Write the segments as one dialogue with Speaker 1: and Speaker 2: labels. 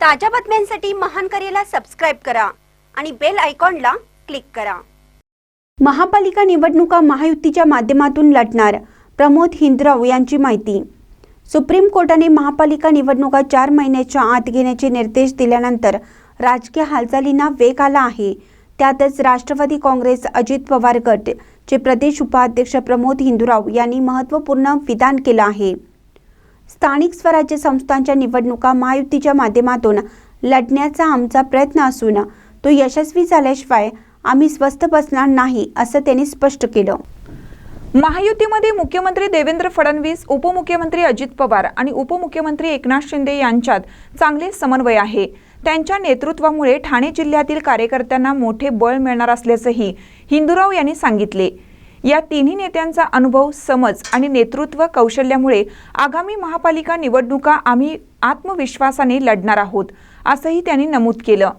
Speaker 1: ताज्या बातम्यांसाठी महान करेला सबस्क्राईब करा आणि बेल आयकॉनला क्लिक करा. महापालिका निवडणुका महायुतीच्या माध्यमातून लढणार प्रमोद हिंद्राव यांची माहिती. सुप्रीम कोर्टाने महापालिका निवडणुका चार महिन्याच्या आत घेण्याचे निर्देश दिल्यानंतर राजकीय हालचालींना वेग आला आहे. त्यातच राष्ट्रवादी काँग्रेस अजित पवार गट चे प्रदेश उपाध्यक्ष प्रमोद हिंदुराव यांनी महत्त्वपूर्ण विधान केलं आहे. स्थानिक स्वराज्य संस्थांच्या निवडणुका महायुतीच्या माध्यमातून लढण्याचा आमचा प्रयत्न असून तो यशस्वी झाल्याशिवाय आम्ही स्वस्थ बसणार नाही असं त्यांनी स्पष्ट केलं.
Speaker 2: महायुतीमध्ये मुख्यमंत्री देवेंद्र फडणवीस उपमुख्यमंत्री अजित पवार आणि उपमुख्यमंत्री एकनाथ शिंदे यांच्यात चांगले समन्वय आहे. त्यांच्या नेतृत्वामुळे ठाणे जिल्ह्यातील कार्यकर्त्यांना मोठे बळ मिळणार असल्याचंही हिंदूराव यांनी सांगितले. या तिन्ही नेत्यांचा अनुभव समज आणि नेतृत्व कौशल्यामुळे आगामी महापालिका निवडणुका आम्ही आत्मविश्वासाने लढणार आहोत असंही त्यांनी नमूद केलं.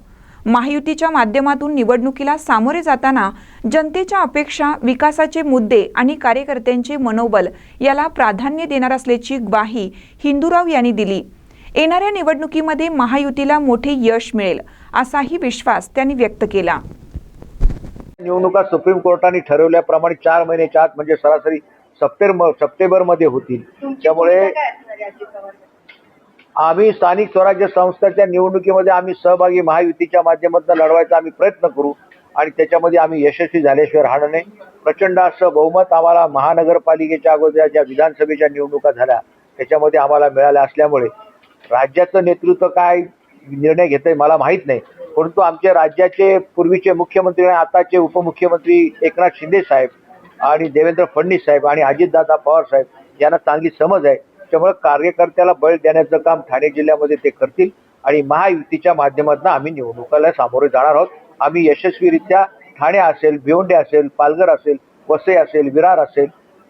Speaker 2: महायुतीच्या माध्यमातून निवडणुकीला सामोरे जाताना जनतेच्या अपेक्षा विकासाचे मुद्दे आणि कार्यकर्त्यांचे मनोबल याला प्राधान्य देणार असल्याची ग्वाही हिंदूराव यांनी दिली. येणाऱ्या निवडणुकीमध्ये महायुतीला मोठे यश मिळेल असाही विश्वास त्यांनी व्यक्त केला.
Speaker 3: निवडणुका सुप्रीम कोर्टाने ठरवल्याप्रमाणे चार महिन्याच्या आत म्हणजे सरासरी सप्टेंबर सप्टेंबरमध्ये होतील. त्यामुळे आम्ही स्थानिक स्वराज्य संस्थांच्या निवडणुकीमध्ये आम्ही सहभागी महायुतीच्या माध्यमातून लढवायचा आम्ही प्रयत्न करू आणि त्याच्यामध्ये आम्ही यशस्वी झाल्याशिवाय राहणार नाही. प्रचंड असं बहुमत आम्हाला महानगरपालिकेच्या अगोदर ज्या विधानसभेच्या निवडणुका झाल्या त्याच्यामध्ये आम्हाला मिळाल्या असल्यामुळे राज्याचं नेतृत्व काय निर्णय घेतोय मला माहीत नाही. परंतु आमच्या राज्याचे पूर्वीचे मुख्यमंत्री आणि आताचे उपमुख्यमंत्री एकनाथ शिंदे साहेब आणि देवेंद्र फडणवीस साहेब आणि अजितदादा पवार साहेब यांना चांगली समज आहे. त्यामुळे कार्यकर्त्याला बळ देण्याचं काम ठाणे जिल्ह्यामध्ये ते करतील आणि महायुतीच्या माध्यमातून आम्ही निवडणुकाला सामोरे जाणार आहोत. आम्ही यशस्वीरित्या ठाणे असेल भिवंडे असेल पालघर असेल वसई असेल विरार असेल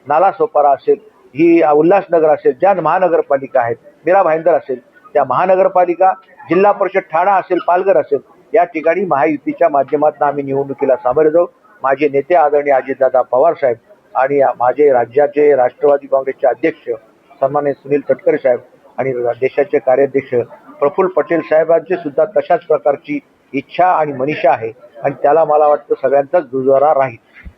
Speaker 3: नालासोपारा असेल ही उल्हासनगर असेल ज्या महानगरपालिका आहेत मीरा भाईंदर असेल त्या महानगरपालिका जिल्हा परिषद ठाणा असेल पालघर असेल या ठिकाणी महायुतीच्या माध्यमातून आम्ही निवडणुकीला सामोरे जाऊ. माझे नेते आदरणीय अजितदादा पवार साहेब आणि माझे राज्याचे राष्ट्रवादी काँग्रेसचे अध्यक्ष सन्मान्य सुनील तटकरे साहेब आणि देशाचे कार्याध्यक्ष प्रफुल्ल पटेल साहेबांची सुद्धा तशाच प्रकारची इच्छा आणि मनीषा आहे. आणि त्याला मला वाटतं सगळ्यांचाच दुजोरा राहील.